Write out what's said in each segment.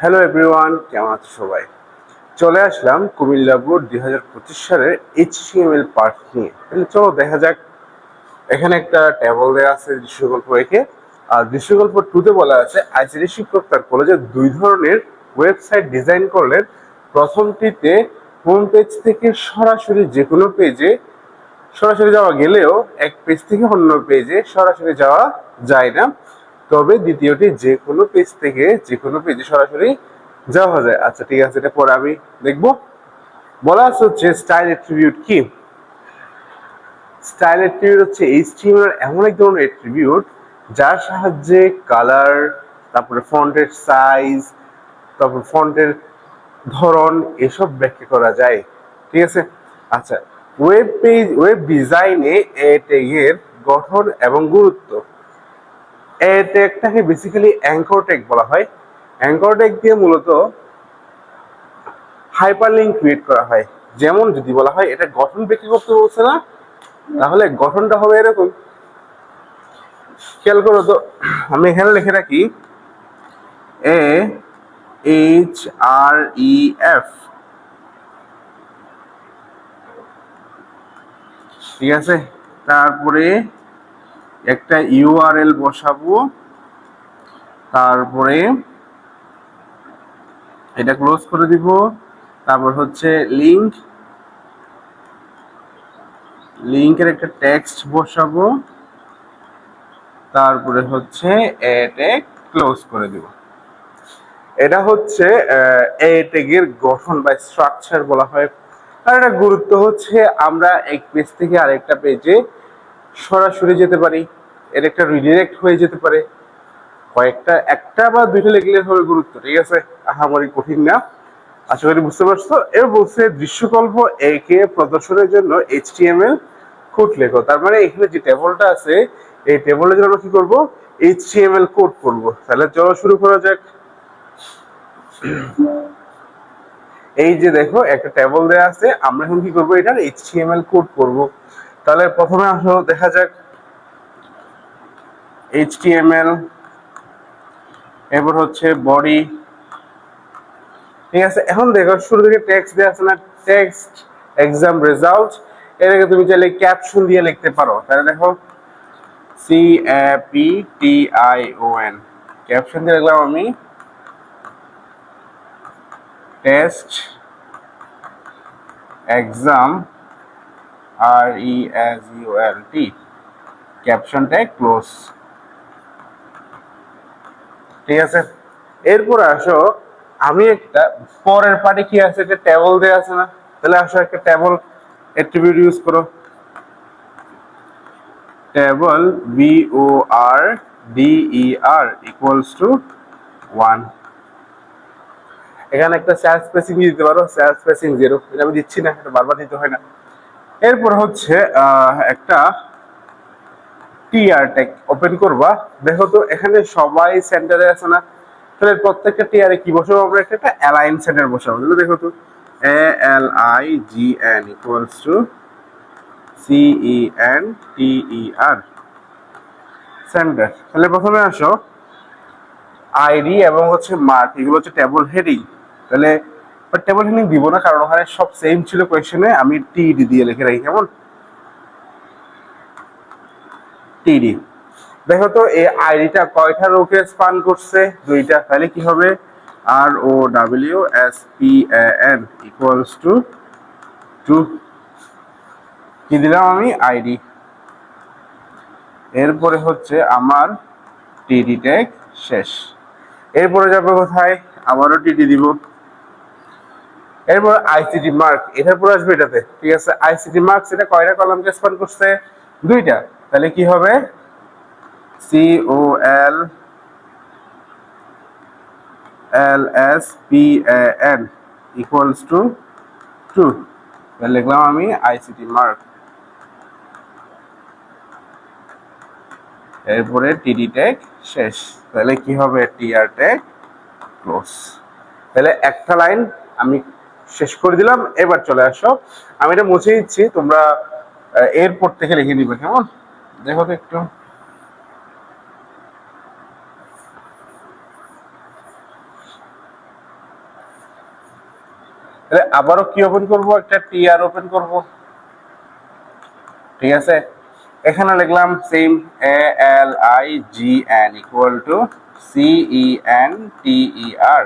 Hello everyone কেমন আছো সবাই? চলে আসলাম কুমিল্লা বোর্ড দুই হাজার পঁচিশ সালের এইচটিএমএল পার্ক নিয়ে। তাহলে চলো দেখা যাক, এখানে একটা টেবল দেওয়া আছে দৃশ্যকল্প একে। আর দৃশ্যকল্প টুতে বলা আছে আইসিডি শিক্ষক তার কলেজে দুই ধরনের ওয়েবসাইট ডিজাইন করলেন। প্রথমটিতে হোম পেজ থেকে সরাসরি যে কোনো পেজে সরাসরি যাওয়া গেলেও এক পেজ থেকে অন্য পেজে সরাসরি যাওয়া যায় না। তবে দ্বিতীয়টি যে কোনো পেজ থেকে যে কোনো পেজে সরাসরি যাওয়া যায়। আচ্ছা ঠিক আছে, এটা পরে আমি দেখব। বলা আছে হচ্ছে স্টাইল অ্যাট্রিবিউট কি? স্টাইল অ্যাট্রিবিউট হচ্ছে এইচটিএমএল এমন এক ধরনের অ্যাট্রিবিউট যার সাহায্যে কালার তারপরে ফন্টের সাইজ তারপর ফন্টের ধরন এসব ব্যাখ্যা করা যায়। ঠিক আছে? আচ্ছা ওয়েব পেজ ওয়েব ডিজাইনে এ ট্যাগের গঠন এবং গুরুত্ব। এ ট্যাগটাকে বেসিক্যালি অ্যাঙ্কর ট্যাগ বলা হয়। অ্যাঙ্কর ট্যাগ দিয়ে মূলত হাইপারলিংক ক্রিয়েট করা হয়। যেমন যদি বলা হয়, এটা গঠন ব্যাখ্যা করতে বলছে না, তাহলে গঠনটা হবে এরকম। খেয়াল করো তো, আমি এখানে লিখে রাখি A H R E F ঠিক আছে? তারপরে একটা ইউআরএল বসাবো, তারপরে এটা ক্লোজ করে দিব, তারপর হচ্ছে লিংক লিংকের একটা টেক্সট বসাবো, তারপরে হচ্ছে এটেক ক্লোজ করে দিব। এটা হচ্ছে এ গঠন বা স্ট্রাকচার বলা হয়। আর এটা গুরুত্ব হচ্ছে আমরা এক পেজ থেকে আরেকটা পেজে সরাসরি যেতে পারি, এর একটা রিডিরেক্ট হয়ে যেতে পারে। কয়েকটা, একটা বা দুইটা লিখলে হবে গুরুত্ব, ঠিক আছে? আহামরি কঠিন না। আশা করি বুঝতে পারছ? এর বলছে দৃশ্যকল্প একে প্রদর্শনের জন্য এইচটিএমএল কোড লেখো। তার মানে এখানে যে টেবলটা আছে, এই টেবলের জন্য কি করব? এইচটিএমএল কোড করব। তাহলে চলো শুরু করা যাক। এই যে দেখো, একটা টেবল দেওয়া আছে। আমরা এখন কি করব? এটার এইচটিএমএল কোড করব। তাহলে প্রথমে আসো, দেখা যাক এইচটিএমএল এরপর হচ্ছে বডি ঠিক আছে, এখন দেখো শুরু থেকে টেক্সট দেওয়া আছে না টেক্সট এক্সাম রেজাল্ট এটাকে তুমি চাইলে ক্যাপশন দিয়ে লিখতে পারো। তাহলে দেখো C P T I O N caption দিয়ে লিখলাম আমি test exam R E S U L T ক্যাপশনটা close ঠিক আছে? এরপর আসো, আমি একটা পরের পার্টি কি আছে? একটা টেবল দেওয়া আছে না? তাহলে আসো একটা টেবল অ্যাট্রিবিউট ইউজ করো। Table B O R D E R equals to one এখানে একটা স্যার স্পেসিং দিতে পারো স্যার স্পেসিং জিরো এটা আমি দিচ্ছি না, এটা বারবার দিতে হয় না। এরপর হচ্ছে একটা টিআর টেক ওপেন করবা। দেখো তো, এখানে সবাই সেন্টারে আছে না? তাহলে প্রত্যেকটা টিআরে কি বসাবো আমরা? একটা একটা অ্যালাইন সেন্টার বসাবো। দেখো তো, A L I G N equals to C E N T E R center. তাহলে প্রথমে আসো আইডি এবং হচ্ছে মার্ক, এগুলো হচ্ছে টেবল হেডিং তাহলে টেবল হেডিং দিব না, কারণ ওখানে সব সেম ছিল কোয়েশনে আমি টিডি দিয়ে লিখে রাখি, কেমন? টিডি দেখো তো, এই আইডিটা কয়টা রোকে স্পান করছে? দুইটা, তাহলে কি হবে? R O W S P N equals to two কি দিলাম আমি? আইডি এরপরে হচ্ছে আমার টিডি ট্যাগ শেষ। এরপরে যাবে কোথায়? আবারও টিডি দিব। এরপর আইসিটি মার্ক এটার পরে আসবে এটাতে। ঠিক আছে? আইসিটি মার্কস এটা কয়টা কলামকে স্পান করছে? দুইটা। তাহলে কি হবে? C O L L S P N equals to two তাহলে লিখলাম আমি আইসিটি মার্ক এরপরে টিডি ট্যাগ শেষ। তাহলে কি হবে? টিআর ট্যাগ ক্লোজ তাহলে একটা লাইন আমি শেষ করে দিলাম। এবার চলে আসো। আমি এটা মুছে দিচ্ছি। তোমরা এরপর থেকে লিখে নিবে, কেমন? দেখো তো একটু। আবারও কি ওপেন করব? একটা টিআর ওপেন করব। ঠিক আছে? এখানে লিখলাম same A L I G N equal to C E T E R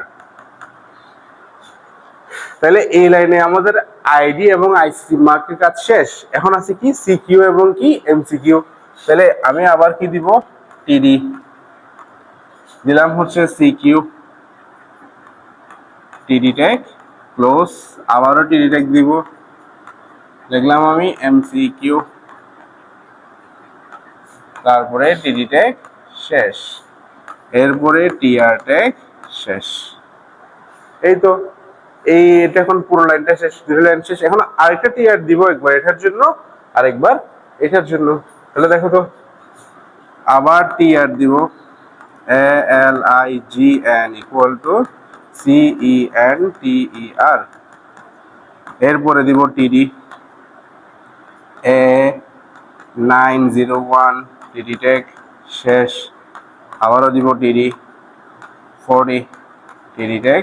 তাহলে এই লাইনে আমাদের আইডি এবং আইসি মার্কের কাজ শেষ। এখন আছে কি? সিকিউ এবং কি? এমসিকিউ। তাহলে আমি আবার কি দিব? টিডি। দিলাম হচ্ছে সিকিউ। টিডি ট্যাগ ক্লোজ। আবারও টিডি ট্যাগ দিব। দেখলাম আমি এমসিকিউ। তারপরে টিডি ট্যাগ শেষ। এরপরে টিআর ট্যাগ শেষ। এই তো। এই এটা এখন পুরো লাইনটা শেষ, দুটো লাইন শেষ। এখন আরেকটা টিআর দিব একবার, এটার জন্য আরেকবার, এটার জন্য। তাহলে দেখো তো, আবার টিআর দিব। A L I G N equal to C E N T E R এরপরে দিব TD A nine zero one TD tag শেষ। আবারও দিব টিডি ফোরটি টিডি টেক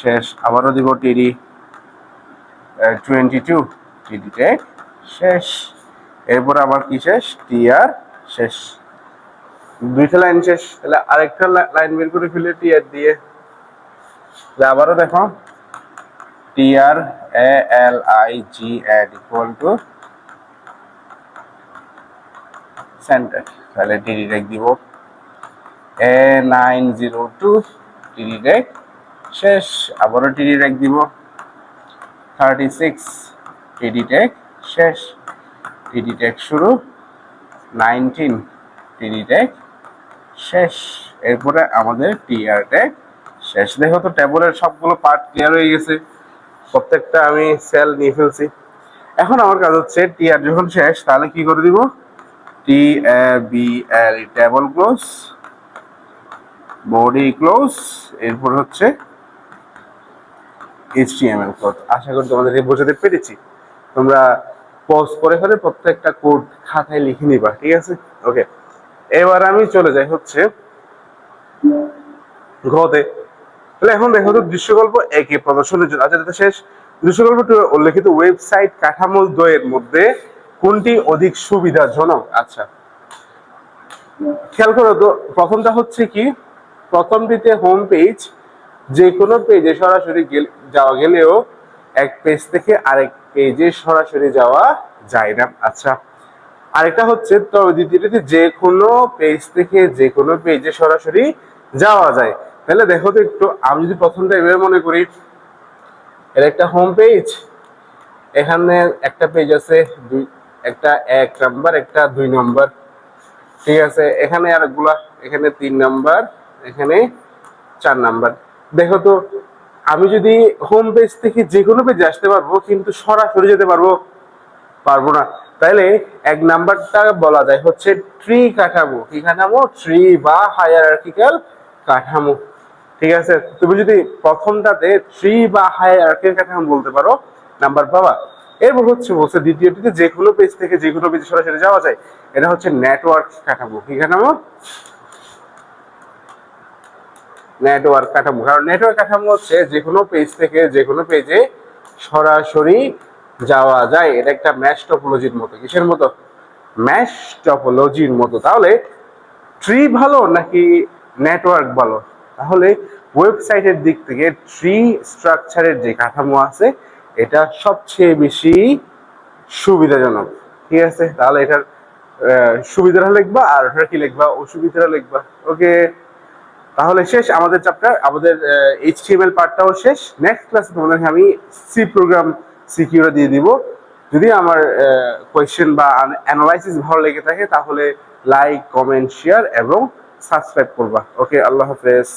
শেষ। আবারও দিব টিডি টোয়েন্টি টু টিডি টেক শেষ। এরপর আবার কি শেষ? টি টিআর শেষ। দুইটা লাইন শেষ। তাহলে আরেকটা লাইন বের করে ফেলে টিআর দিয়ে। তাহলে আবারও দেখো। TR A, L, I, G N equal to center তাহলে টিডি টেক দিব। A, nine, zero, two. TD tag শেষ, আবারও টিডি টেক দিব। থার্টি সিক্স টিডি টেক শেষ। টিডি টেক শুরু। নাইনটিন টিডি টেক শেষ। এরপরে আমাদের টিআর টেক শেষ। দেখো তো টেবলের সবগুলো পার্ট ক্লিয়ার হয়ে গেছে, প্রত্যেকটা আমি সেল নিয়ে ফেলছি। এখন আমার কাজ হচ্ছে টিআর যখন শেষ, তাহলে কি করে দিব? T B L table close body close এরপর হচ্ছে এইচটিএমএল কোড আশা করি তোমাদেরকে বোঝাতে পেরেছি। তোমরা পজ করে করে প্রত্যেকটা কোড খাতায় লিখে নিবা, ঠিক আছে? ওকে এবার আমি চলে যাই হচ্ছে ঘতে তাহলে এখন দেখো তো দৃশ্যকল্প একে প্রদর্শনের জন্য। আচ্ছা শেষ। দৃশ্যকল্পটি উল্লেখিত ওয়েবসাইট কাঠামো দ্বয়ের মধ্যে কোনটি অধিক সুবিধাজনক? আচ্ছা। খেয়াল করো তো, প্রথমটা হচ্ছে কি? প্রথমটিতে হোম পেজ যে কোনো পেজে সরাসরি যাওয়া গেলেও এক পেজ থেকে আরেক পেজে সরাসরি যাওয়া যায় না। আচ্ছা আরেকটা হচ্ছে, তবে দ্বিতীয়টিতে যে কোনো পেজ থেকে যে কোনো পেজে সরাসরি যাওয়া যায়। তাহলে দেখো তো একটু, আমি যদি প্রথমটা এভাবে মনে করি, এর একটা হোম পেজ এখানে একটা পেজ আছে, দুই, একটা এক নাম্বার একটা দুই নাম্বার ঠিক আছে? এখানে আরেকগুলা, এখানে তিন নাম্বার এখানে চার নাম্বার দেখো তো, আমি যদি হোম পেজ থেকে যে কোনো পেজে আসতে পারব, কিন্তু সরাসরি যেতে পারব পারব না। তাইলে এক নাম্বারটা বলা যায় হচ্ছে ট্রি কাঠামো। কি কাঠামো? ট্রি বা হায়ারার্কিক্যাল কাঠামো। ঠিক আছে? তুমি যদি প্রথমটাতে ট্রি বা হায়ারার্কিক্যাল কাঠামো বলতে পারো, নাম্বার পাবা। এরপর হচ্ছে বলছে দ্বিতীয়টিতে যে কোনো পেজ থেকে যে কোনো পেজে সরাসরি যাওয়া যায়। এটা হচ্ছে নেটওয়ার্ক কাঠামো। কি কাঠামো? নেটওয়ার্ক কাঠামো। কারণ নেটওয়ার্ক কাঠামো হচ্ছে যে কোনো পেজ থেকে যে কোনো পেজে সরাসরি যাওয়া যায়। এটা একটা ম্যাশ টপোলজির মতো। কিসের মতো? ম্যাশ টপোলজির মতো। তাহলে ট্রি ভালো নাকি নেটওয়ার্ক ভালো? তাহলে ওয়েবসাইটের দিক থেকে ট্রি স্ট্রাকচারের যে কাঠামো আছে, এটা সবচেয়ে বেশি সুবিধাজনক। ঠিক আছে? তাহলে এটার সুবিধাটা লিখবা আর ওটার কি লিখবা? অসুবিধাটা লিখবা। ওকে তাহলে শেষ আমাদের চ্যাপ্টার আমাদের এইচটিএমএল পার্টটাও শেষ। নেক্সট ক্লাসে তোমাদেরকে আমি সি প্রোগ্রাম সিকিউরা দিয়ে দিব। যদি আমার কোয়েশ্চেন বা অ্যানালাইসিস ভালো লেগে থাকে, তাহলে লাইক কমেন্ট শেয়ার এবং সাবস্ক্রাইব করবা। ওকে আল্লাহ হাফেজ।